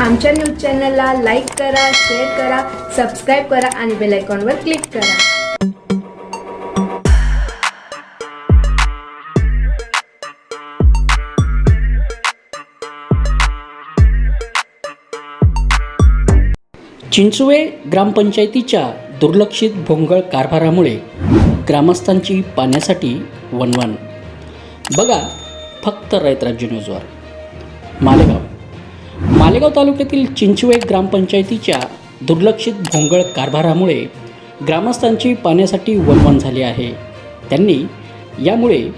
आमच्या न्यूज चॅनलला लाईक करा शेअर करा सबस्क्राईब करा आणि बेल आयकॉनवर क्लिक करा. चिंचवे ग्रामपंचायतीच्या दुर्लक्षित भोंगळ कारभारामुळे ग्रामस्थांची पाण्यासाठी वनवन बघा फक्त रयत राज्य न्यूजवर. मालेगाव. मालेगाव तालुक्यातील चिंचवे ग्रामपंचायतीच्या दुर्लक्षित भोंगळ कारभारामुळे ग्रामस्थांची पाण्यासाठी वणवण झाली आहे. त्यांनी यामुळे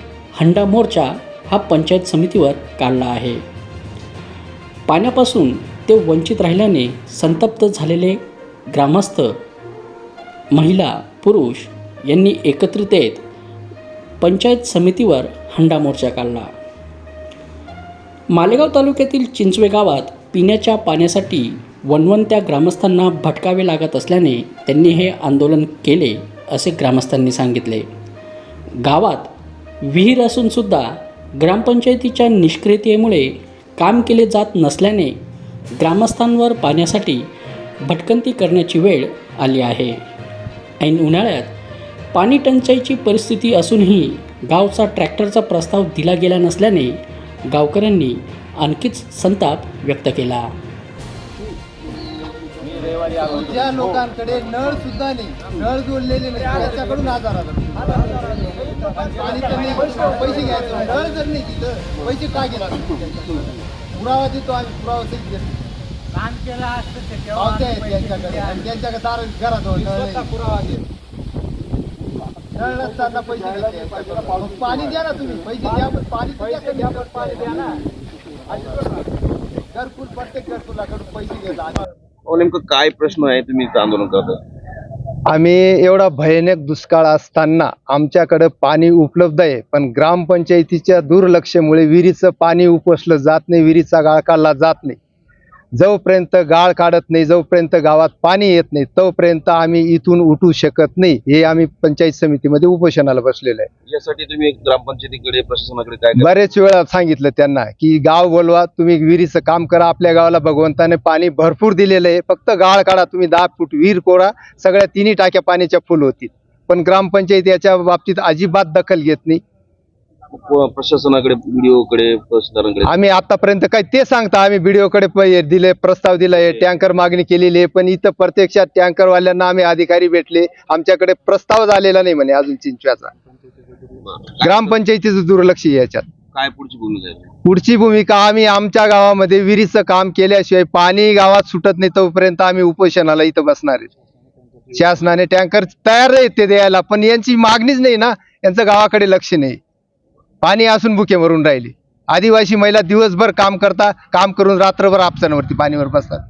हंडा मोर्चा हा पंचायत समितीवर काढला आहे. पाण्यापासून ते वंचित राहिल्याने संतप्त झालेले ग्रामस्थ महिला पुरुष यांनी एकत्रित येत पंचायत समितीवर हंडा मोर्चा काढला. मालेगाव तालुक्यातील चिंचवे गावात पिण्याच्या पाण्यासाठी वनवंत्या ग्रामस्थांना भटकावे लागत असल्याने त्यांनी हे आंदोलन केले असे ग्रामस्थांनी सांगितले. गावात विहीर असूनसुद्धा ग्रामपंचायतीच्या निष्क्रियतेमुळे काम केले जात नसल्याने ग्रामस्थांवर पाण्यासाठी भटकंती करण्याची वेळ आली आहे. ऐन उन्हाळ्यात पाणी टंचाईची परिस्थिती असूनही गावचा ट्रॅक्टरचा प्रस्ताव दिला गेला नसल्याने गावकऱ्यांनी आणखीच संताप व्यक्त केला. ज्या लोकांकडे नळ सुद्धा नाही नळ जोडलेले नाही त्याच्याकडून आजार आला. आणि त्यांनी पैसे घ्यायचे नळ जर नाही तिथं पैसे का घेणार पुरावा देतो आम्ही पुरावा सहित देतो. पावत्या आहेत त्यांच्याकडे आणि त्यांच्याकडे दार घराजवळ नळ. पुरावा नळ नसताना पैसे पाणी द्या ना तुम्ही पैसे द्या पण पाणी पैसे द्या पण पाणी द्या ना घरकुल प्रत्येक घरकुलाकडून पैसे घेतात अहो, नेमकं काय प्रश्न आहे? तुम्ही आंदोलन करता आम्ही एवढा भयानक दुष्काळ असताना आमच्याकडे पाणी उपलब्ध आहे पण ग्रामपंचायतीच्या दुर्लक्षमुळे विहिरीचं पाणी उपसलं जात नाही विहिरीचा गाळ काढला जात नाही. जोपर्यंत गाळ काढत नाही जोपर्यंत गावात पाणी येत नाही तोपर्यंत आम्ही इथून उठू शकत नाही. हे आम्ही पंचायत समितीमध्ये उपोषणाला बसलेलं आहे. यासाठी तुम्ही ग्रामपंचायतीकडे प्रशासनाकडे काय? बरेच वेळा सांगितलं त्यांना की गाव बोलवा तुम्ही विहिरीचं काम करा आपल्या गावाला भगवंताने पाणी भरपूर दिलेलं आहे. फक्त गाळ काढा तुम्ही दहा फूट विहीर कोरा सगळ्या तिन्ही टाक्या पाण्याच्या फुल होतील. पण ग्रामपंचायत याच्या बाबतीत अजिबात दखल घेत नाही. प्रशासनाकडे व्हिडिओकडे तहसीलदारांकडे आम्ही आतापर्यंत काय ते सांगता आम्ही बीडीओकडे प- दिले प्रस्ताव दिलाय टँकर मागणी केलेली आहे पण इथं प्रत्यक्षात टँकरवाल्यांना आम्ही अधिकारी भेटले आमच्याकडे प्रस्ताव आलेला नाही म्हणे अजून चिंचव्याचा. ग्रामपंचायतीचं दुर्लक्ष याच्यात. काय पुढची भूमिका आहे? पुढची भूमिका आम्ही आमच्या गावामध्ये विहिरीचं काम केल्याशिवाय पाणी गावात सुटत नाही तोपर्यंत आम्ही उपोषणाला इथं बसणार आहे. शासनाने टँकर तयार आहेत ते द्यायला पण यांची मागणीच नाही ना यांचं गावाकडे लक्ष नाही. पाणी असून बुके मरून राहिली. आदिवासी महिला दिवसभर काम करता काम करून रात्रभर आपसांवरती पाणीवर बसतात.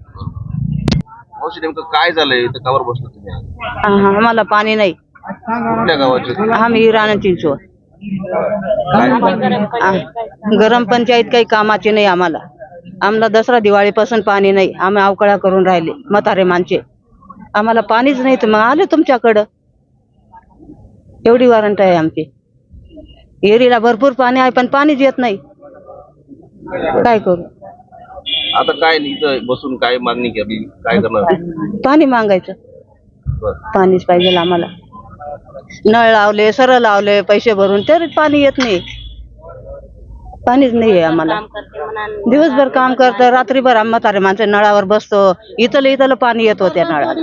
मावशी नेमकं काय झालंय? इथं कावर बसला तुम्ही आज? हा, आम्हाला पाणी नाही. कुठल्या गावाचे आम्ही राणा चिंचवड आ, गरम पंचायत काही कामाची नाही आम्हाला. आम्हाला दसरा दिवाळीपासून पाणी नाही. आम्ही अवकळा करून राहिले म्हातारे माणसे. आम्हाला पाणीच नाही तर मग आले तुमच्याकडं. एवढी वॉरंट आहे आमची. एरीला भरपूर पाणी आहे पण पाणीच येत नाही. काय करू? आता काय इथं बसून काय मागणी केली? काय करणार? पाणी मागायचं. बरं. पाणीच पाहिजे आम्हाला. नळ लावले सरळ लावले पैसे भरून तरी पाणी येत नाही. पाणीच नाही आहे आम्हाला. दिवसभर काम करतो रात्रीभर आम्ही म्हातारे माणसं नळावर बसतो. इथलं इथलं पाणी येत होत्या नळात